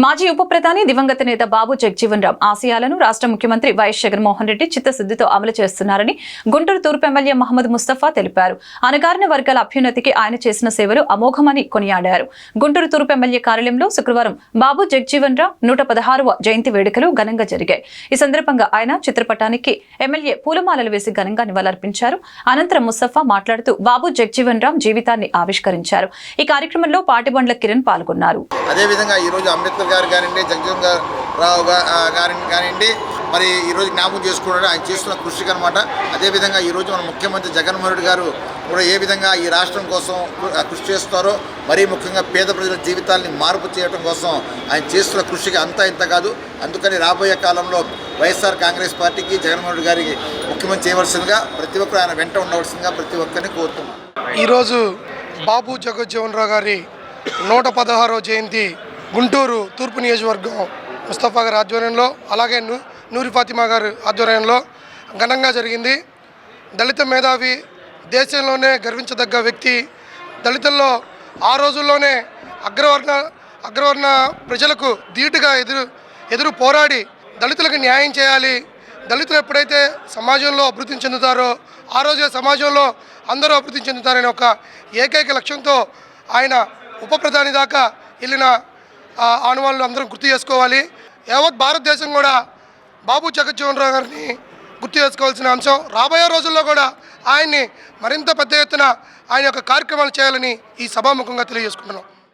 మాజీ ఉప ప్రధాని దివంగత నేత బాబు జగ్జీవన్ రామ్ ఆశయాలను రాష్ట్ర ముఖ్యమంత్రి వైఎస్ జగన్మోహన్ రెడ్డి చిత్తశుద్దితో అమలు చేస్తున్నారని గుంటూరు తూర్పు ఎమ్మెల్యే మహమ్మద్ ముస్తఫా తెలిపారు. అణగారిన వర్గాల అభ్యున్నతికి ఆయన చేసిన సేవలు అమోఘమని కొనియాడారు. గుంటూరు తూర్పు ఎమ్మెల్యే కార్యాలయంలో శుక్రవారం బాబు జగ్జీవన్ రామ్ నూట పదహారవ జయంతి వేడుకలు ఘనంగా జరిగాయి. ఈ సందర్భంగా ఆయన చిత్రపటానికి ఎమ్మెల్యే పూలమాలలు వేసి ఘనంగా నివాళులర్పించారు. అనంతరం ముస్తఫా మాట్లాడుతూ బాబు జగ్జీవన్ రామ్ జీవితాన్ని ఆవిష్కరించారు. ఈ కార్యక్రమంలో పాటిబండ్ల కిరణ్ పాల్గొన్నారు. అదేవిధంగా అంబేద్కర్ గారు కానివ్వండి జగజీవన్ గారు రావు గారి గారిని కానివ్వండి మరి ఈరోజు జ్ఞాపకం చేసుకున్నాడు ఆయన చేస్తున్న కృషికి అనమాట అదేవిధంగా ఈరోజు మన ముఖ్యమంత్రి జగన్మోహన్ రెడ్డి గారు కూడా ఏ విధంగా ఈ రాష్ట్రం కోసం కృషి చేస్తారో మరీ ముఖ్యంగా పేద ప్రజల జీవితాల్ని మార్పు చేయడం కోసం ఆయన చేస్తున్న కృషికి అంతా ఇంత కాదు. అందుకని రాబోయే కాలంలో వైఎస్ఆర్ కాంగ్రెస్ పార్టీకి జగన్మోహన్ రెడ్డి గారికి ముఖ్యమంత్రి చేయవలసిందిగా ప్రతి ఒక్కరు ఆయన వెంట ఉండవలసిందిగా ప్రతి ఒక్కరిని కోరుతున్నాను ఈరోజు బాబు జగజ్జీవన్ రావు గారి నూట పదహారో జయంతి గుంటూరు తూర్పు నియోజకవర్గం ముస్తఫా గారి ఆధ్వర్యంలో అలాగే నూ నూరి ఫాతిమా గారి ఆధ్వర్యంలో ఘనంగా జరిగింది. దళిత మేధావి దేశంలోనే గర్వించదగ్గ వ్యక్తి. దళితుల్లో ఆ రోజుల్లోనే అగ్రవర్ణ అగ్రవర్ణ ప్రజలకు ధీటుగా ఎదురు ఎదురు పోరాడి దళితులకు న్యాయం చేయాలి. దళితులు ఎప్పుడైతే సమాజంలో అభివృద్ధి చెందుతారో ఆ రోజే సమాజంలో అందరూ అభివృద్ధి చెందుతారనే ఒక ఏకైక లక్ష్యంతో ఆయన ఉప ప్రధాని దాకా వెళ్ళిన ఆనవాళ్ళు అందరం గుర్తు చేసుకోవాలి. యావత్ భారతదేశం కూడా బాబు జగజ్జీవన్ రావు గారిని గుర్తు చేసుకోవాల్సిన అంశం. రాబోయే రోజుల్లో కూడా ఆయన్ని మరింత పెద్ద ఎత్తున ఆయన యొక్క కార్యక్రమాలు చేయాలని ఈ సభాముఖంగా తెలియజేసుకుంటున్నాం.